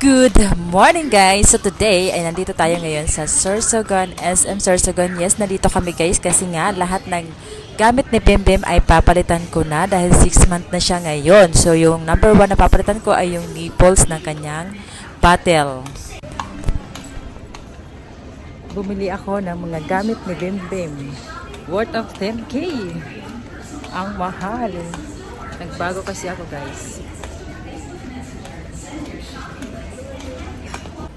Good morning guys! So today ay nandito tayo ngayon sa Sorsogon, SM Sorsogon. Yes, nandito kami guys kasi nga lahat ng gamit ni Bim ay papalitan ko na dahil 6 month na siya ngayon. So yung number 1 na papalitan ko ay yung nipples ng kanyang battle. Bumili ako ng mga gamit ni Bim. Worth of 10k. Ang mahal. Nagbago kasi ako guys.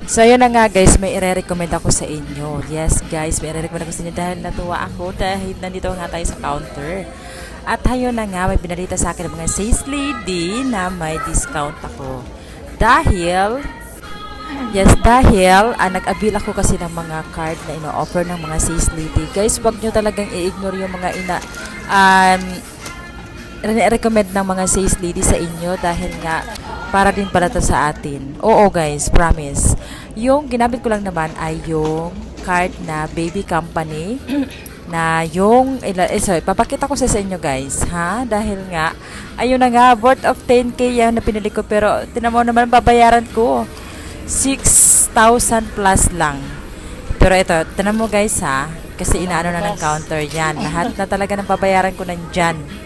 So, yun na nga guys, may ire-recommend ako sa inyo. Yes guys, may ire-recommend ako sa inyo dahil natuwa ako dahil nandito nga tayo sa counter. At ayun na nga, may binalita sa akin ng mga sales lady na may discount ako. Dahil, yes, dahil ah, nag-avail ako kasi ng mga card na ino-offer ng mga sales lady. Guys, wag nyo talagang i-ignore yung mga ina, um, recommend ng mga sales lady sa inyo dahil nga para din pala to sa atin. Oo guys, promise. Yung ginamit ko lang naman ay yung card na baby company na yung eh, sorry, papakita ko sa inyo guys, ha? Dahil nga ayun na nga worth of 10k yan na pinili ko pero tinan mo naman babayaran ko 6,000 plus lang. Pero ito, tinan mo guys ha, kasi inaano na ng counter yan. Lahat na talaga ng babayaran ko nandyan.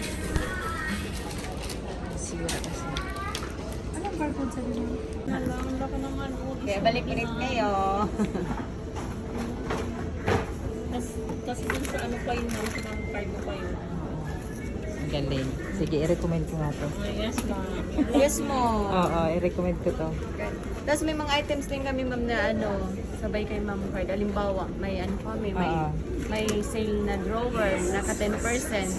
Kaya balik-balik kayo. Kasi dun sa ano pa yun, sa mga card mo pa yun. Ang galing. Sige, i-recommend ko nga to. Oh, yes, ma'am. Yes mo. Oo, i-recommend ko to. Tapos may mga items din kami ma'am na ano, sabay kay ma'am card. Alimbawa, may ano kami, may Oo. may sale na drawer, naka 10%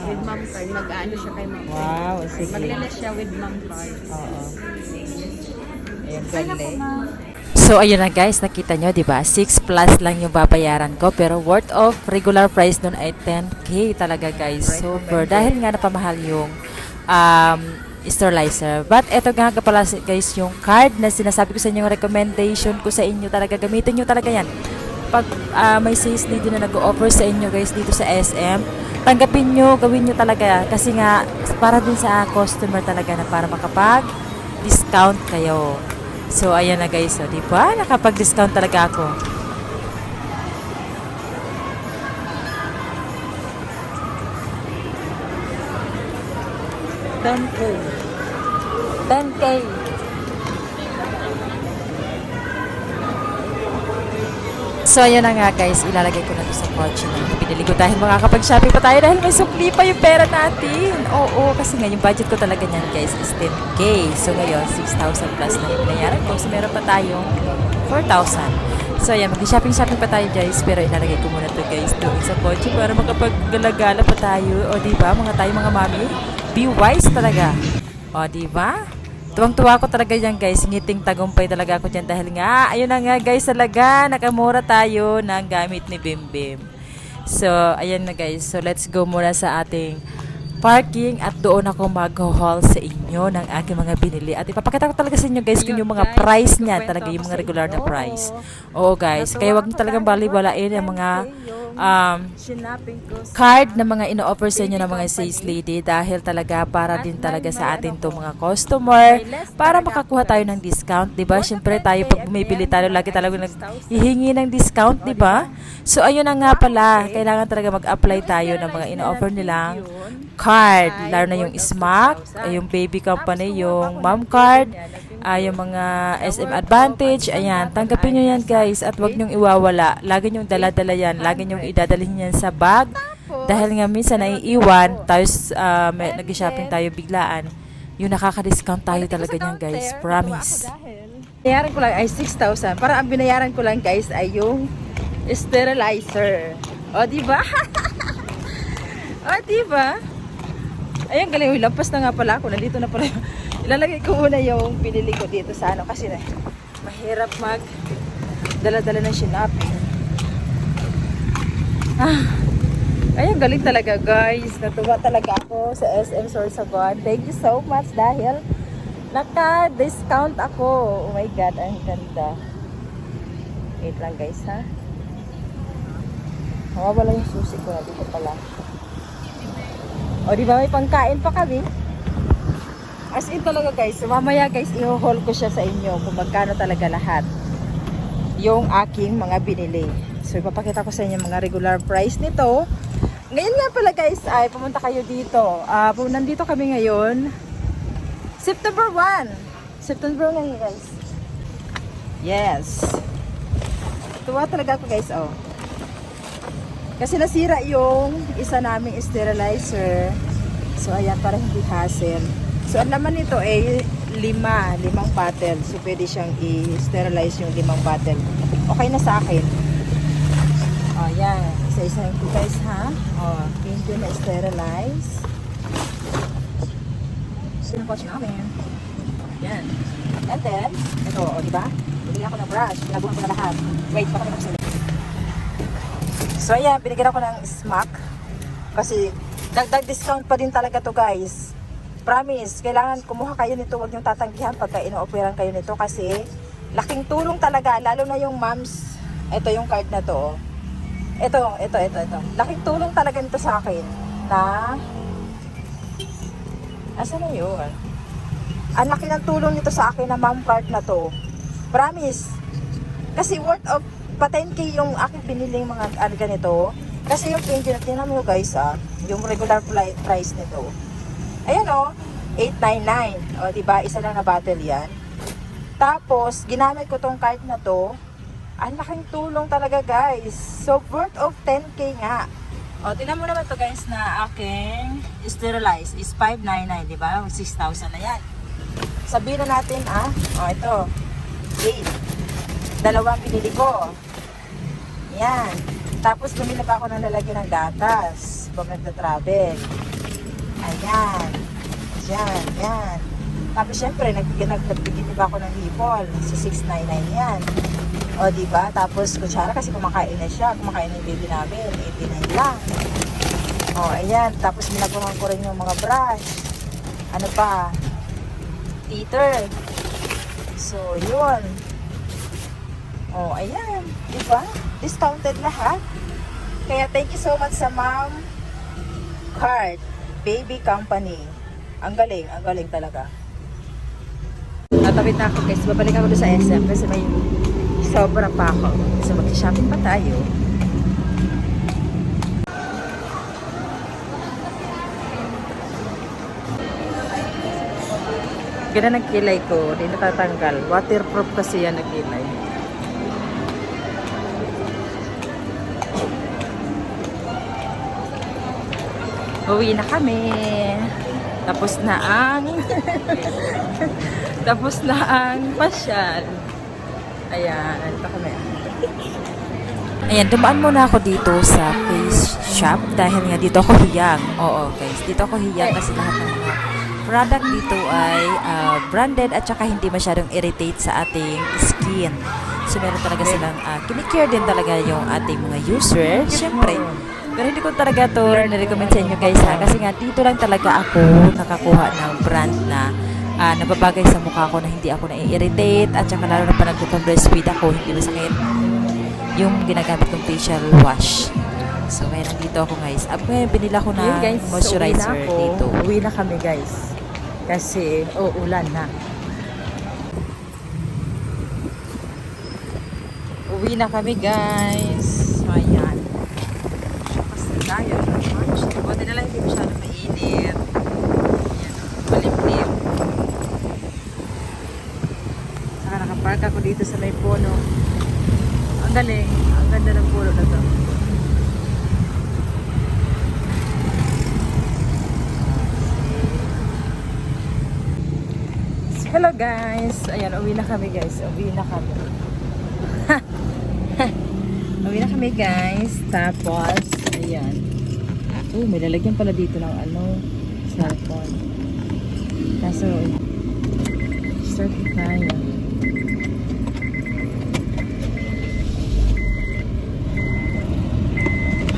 with ma'am card. Mag-ano siya kay ma'am card. Wow, sige. Maglalas siya with ma'am card. Oo. Ayun, galing. So, ayun na guys, nakita nyo, di ba? 6 plus lang yung babayaran ko, pero worth of regular price nun ay 10k talaga guys. Super. Dahil nga napamahal yung um, sterilizer. But eto nga nga pala guys, yung card na sinasabi ko sa inyo, recommendation ko sa inyo talaga, gamitin nyo talaga yan. Pag ah, may sales lady na nag-offer sa inyo guys dito sa SM, tanggapin nyo, gawin nyo talaga. Kasi nga, para din sa customer talaga na para makapag discount kayo. So, ayan na guys. So, di ba? Nakapag-discount talaga ako. Ten K. So, ayun na nga guys, ilalagay ko na to sa kotse na pinili ko dahil makakapag-shopping pa tayo dahil may supli pa yung pera natin. Oo, kasi nga yung budget ko talaga niyan guys is 10K. So, ngayon, 6,000 plus na yung binayaran ko. So, meron pa tayong 4,000. So, ayan, mag-shopping-shopping pa tayo guys. Pero ilalagay ko muna to guys doon sa kotse para makapag-galagala pa tayo. O, di ba mga tayo mga mami? Be wise talaga. O, di ba? Tuwang-tuwa ko talaga yan guys. Ngiting tagumpay talaga ako dyan dahil nga, ayun na nga guys talaga, nakamura tayo ng gamit ni Bim Bim. So, ayan na guys. So, let's go muna sa ating parking at doon ako mag-haul sa inyo ng aking mga binili. At ipapakita ko talaga sa inyo guys kung yung mga price niya talaga, yung mga regular na price. Oo guys, kaya wag niyo talagang bali-balain yung mga um, card na mga ino-offer sa inyo ng mga sales lady dahil talaga para din talaga sa atin to mga customer. Para makakuha tayo ng discount, 'di ba? Syempre tayo pag bumibili tayo lagi talaga naghihingi ng discount, 'di ba? So ayun na nga pala, kailangan talaga mag-apply tayo ng mga ino-offer nilang card, lalo na yung SMAC, yung baby company, yung mom card, ay yung mga SM Advantage, ayan, tanggapin nyo yan guys at wag nyong iwawala. Lagi nyong dala-dala yan, lagi nyong idadalhin yan sa bag. Dahil nga minsan naiiwan, tayo uh, nag-shopping tayo biglaan. Yung nakaka-discount tayo talaga niyan guys, promise. Binayaran ko lang ay 6,000. Para ang binayaran ko lang guys ay yung sterilizer. O, di ba? o, di ba? Ayun, galing. Uy, lampas na nga pala ako. Nandito na pala. Ilalagay ko muna yung pinili ko dito sa ano. Kasi na, mahirap mag dala-dala ng shopping. Ah. Ayun, galing talaga guys. Natuwa talaga ako sa SM Sorsogon. Thank you so much dahil naka-discount ako. Oh my God, ang ganda. Wait lang guys ha. Mawawala yung susi ko na dito pala. O di ba may pangkain pa kami? As in talaga guys, mamaya guys, i-haul ko siya sa inyo kung magkano talaga lahat yung aking mga binili. So, ipapakita ko sa inyo mga regular price nito. Ngayon nga pala guys, ay pumunta kayo dito. Uh, nandito kami ngayon. September 1. September ngayon guys. Yes. Tuwa talaga ako guys, oh. Kasi nasira yung isa naming sterilizer. So, ayan, para hindi hassle. So, ang laman nito ay lima, limang bottle. So, pwede siyang i-sterilize yung limang bottle. Okay na sa akin. O, oh, yan. Isa-isa yung guys, ha? O, oh, thank you na sterilize. Sinapos namin. Yan. And then, ito, o, diba? Bili ako ng brush. Pinaguhan ko na lahat. Wait, baka may kapsulot. So, ayan, binigyan ako ng smack. Kasi, dagdag discount pa din talaga to guys. Promise, kailangan kumuha kayo nito. Huwag niyong tatanggihan pagka ino-operan kayo nito kasi laking tulong talaga. Lalo na yung moms. Ito yung card na to. Ito, ito, ito, ito. Laking tulong talaga nito sa akin na Asan na yun? Ang laki ng tulong nito sa akin na mom card na to. Promise. Kasi worth of pa 10k yung aking biniling mga ano ganito. Kasi yung pension, tingnan mo guys ah, yung regular price nito. Ayan o, 899. O, diba? Isa lang na bottle yan. Tapos, ginamit ko tong card na to. Ang laking tulong talaga, guys. So, worth of 10k nga. O, tingnan mo naman to guys na aking sterilize is 599, di ba? 6,000 na yan. Sabihin na natin, ah. O, ito. 8. Dalawang pinili ko. Yan. Tapos, bumili pa ako ng lalagyan ng gatas. Pag nagta-travel. Ayan. Yan, yan. Tapos syempre, nag nagbigyan pa ako ng hipol. Sa 699 yan. O, di ba? Tapos, kutsara kasi kumakain na siya. Kumakain yung baby namin. 89 lang. O, ayan. Tapos, minaguhan ko rin yung mga brush. Ano pa? Teeter. So, yun. O, ayan. Di? Discounted lahat. Kaya, thank you so much sa mom card. Baby Company. Ang galing, ang galing talaga. Tatawid na ako guys. Babalik ako doon sa SM kasi may sobra pa ako. So mag-shopping pa tayo. Ganun ang kilay ko. Hindi natatanggal. Waterproof kasi yan ang kilay. Uwi na kami. Tapos na ang Tapos na ang pasyal. Ayan, ito kami. Ayan, dumaan muna ako dito sa face shop dahil nga dito ako hiyang. Oo, guys. Dito ako hiyang kasi lahat ng mga product dito ay ah, branded at saka hindi masyadong irritate sa ating skin. So, meron talaga silang, uh, kinikare din talaga yung ating mga user. Siyempre, pero hindi ko talaga to na-recommend sa inyo guys ha. Kasi nga dito lang talaga ako nakakuha ng brand na ah, nababagay sa mukha ko na hindi ako na-irritate at saka lalo na pa nagpo-breastfeed ako, hindi masakit yung ginagamit kong facial wash. So, ngayon nandito ako guys. At ngayon, binila ko na moisturizer uwi na ako. dito. Uwi na kami guys. Kasi uulan na. Uwi na kami guys. So, ayan. Tayo. Buti na lang hindi masyado mainit. Ayan. Malimlim. Saka nakapark ako dito sa may puno. Ang galing. Ang ganda ng puno na to. Hello guys. Ayan, uwi na kami guys. Uwi na kami. Uwi na kami guys. Tapos, ayan. Oh, may lalagyan pala dito ng ano, cellphone. Kaso, na tayo.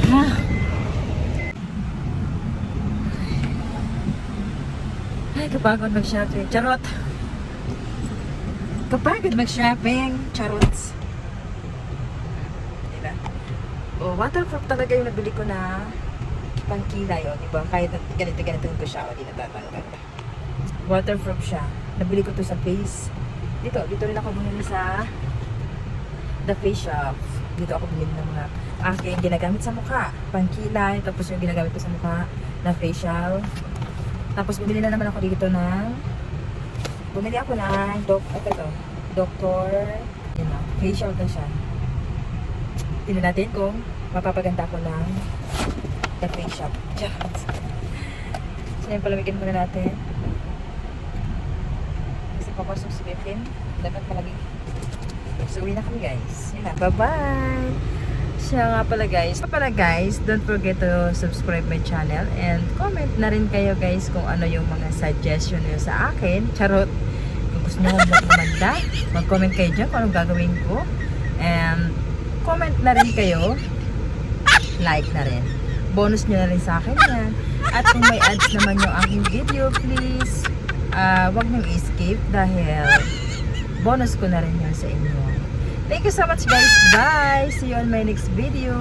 Ha? Ay, kapagod mag-shopping. Charot! Kapagod mag-shopping. Charots. Diba? O, waterproof talaga yung nabili ko na pangkilay, o, diba? Kahit na ganito-ganito ko siya, o, di natatanggal. Waterproof siya. Nabili ko to sa face. Dito, dito rin ako bumili sa The Face Shop. Dito ako bumili ng mga aking ginagamit sa mukha. Pangkilay, tapos yung ginagamit ko sa mukha na facial. Tapos bumili na naman ako dito ng bumili ako ng doc, ito to, Doctor, yun na, facial na siya. Tingnan natin kung mapapaganda ko ng The Face Shop. Charot. So yun, palamigin muna natin. Kasi papasok si Bethlehem. Dapat palagi. So, uwi na kami guys. Yun na. Bye-bye! Siya nga pala guys. Pala guys, don't forget to subscribe my channel and comment na rin kayo guys kung ano yung mga suggestion nyo sa akin. Charot! Kung gusto nyo magmanda, mag-comment kayo dyan kung anong gagawin ko. And comment na rin kayo. Like na rin. Bonus nyo na rin sa akin yan. At kung may ads naman yung aking video, please, ah wag nyo i-skip dahil bonus ko na rin yun sa inyo. Thank you so much guys. Bye! See you on my next video.